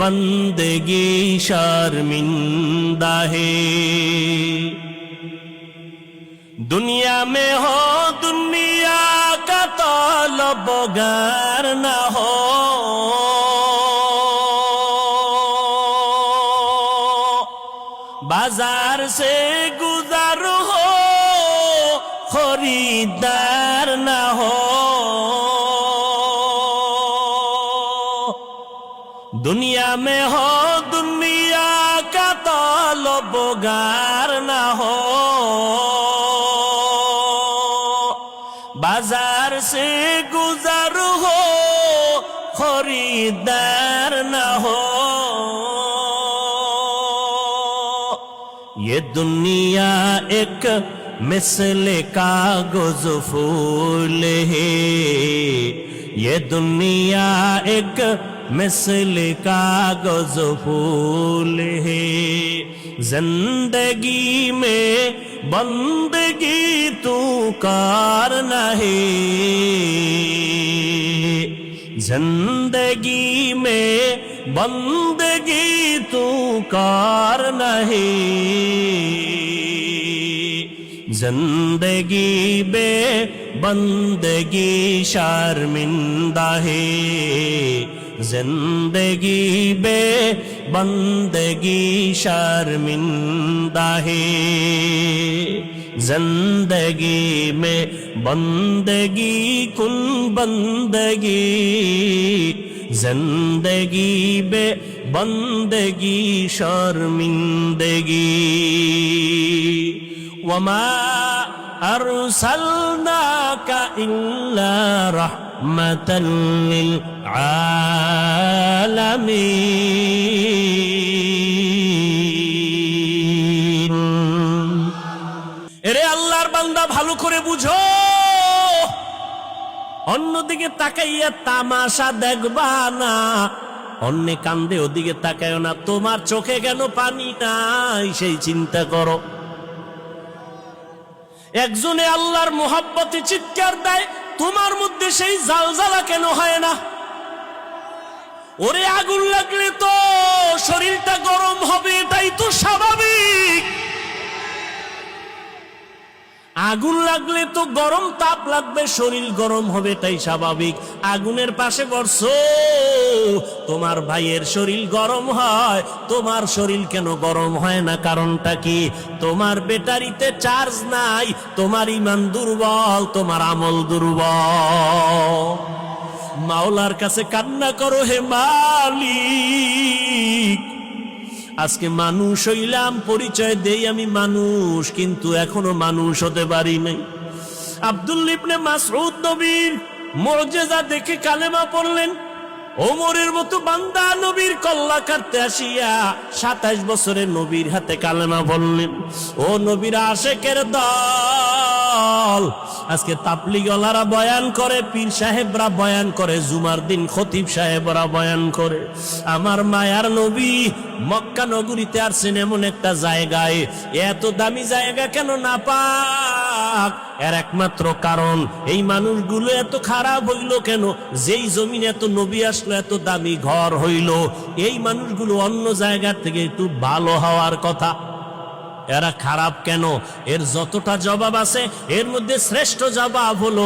বন্দগি শর্মিন্দা হে দুনিয়া মে হো, দুনিয়া কত লবগার না হো। বাজার সে গুজার হো খরিদার না হো। دنیا میں ہو، دنیا کا طالب گار نہ ہو۔ بازار سے گزر ہو، خریدار نہ ہو۔ یہ دنیا ایک مثل کا گزفول ہے۔ یہ دنیا ایک مثل کا گز پھول ہے۔ زندگی میں بندگی تو کار نہیں زندگی میں بندگی تو کار ہے۔ زندگی بے بندگی شرمندہ ہے۔ জিন্দগি বে বন্দগি শর্মিন্দা হে জিন্দগি মে বন্দগি কুন বন্দগি জিন্দগি বে বন্দগি শর্মিন্দগি ওমা أرسلناك إلا رحمة رحمة للعالمين এরে আল্লাহর বান্দা ভালো করে বুঝো অন্যদিকে তাকাইয়া তামাশা দেখবা না অন্য কান্দে ওদিকে তাকায় না তোমার চোখে কেন পানি নাই সেই চিন্তা করো একজনে আল্লাহর মোহাব্বতে চিৎকার দেয়, তোমার মধ্যে সেই জালজালা কেন হয় না? ওরে আগুন লাগলে তো শরীরটা গরম হবে, এটাই তো স্বাভাবিক। আগুন লাগলে তো গরম তাপ লাগবে, শরীর গরম হবে, তাই স্বাভাবিক। আগুনের পাশে বসো, তোমার ভাইয়ের শরীর গরম হয়। তোমার শরীর কেন গরম হয় না? কারণটা কি? তোমার ব্যাটারিতে চার্জ নাই, তোমার ইমান দুর্বল, তোমার আমল দুর্বল। মাওলার কাছে কান্না করো হে মালিক। আজকে মানুষ হইলাম, পরিচয় দেই আমি মানুষ, কিন্তু এখনও মানুষ হতে পারি নাই। আব্দুল ইবনে মাসউদ মর্যাদা দেখে কালেমা পড়লেন ওমরের মতো বান্দা নবীর কল্লা কাটতে আসিয়া সাতাইশ বছরের নবীর হাতে কালেমা বললেন, ও নবীর আশেকের দল, আজকে তাপলিগলারা বয়ান করে, পীর সাহেবরা বয়ান করে, জুমার দিন খতিব সাহেবরা বয়ান করে। আমার মায়ার নবী মক্কা নগরীতে আসছেন এমন একটা জায়গায়, এত দামি জায়গা কেন না পাক? এর একমাত্র কারণ, এই মানুষগুলো এত খারাপ হইল কেন? যেই জমিন এত নবী আসলো, এত দামি ঘর হইল, এই মানুষগুলো অন্য জায়গা থেকে একটু ভালো হওয়ার কথা। এরা খারাপ কেন? এর যতটা জবাব আছে, এর মধ্যে শ্রেষ্ঠ জবাব হলো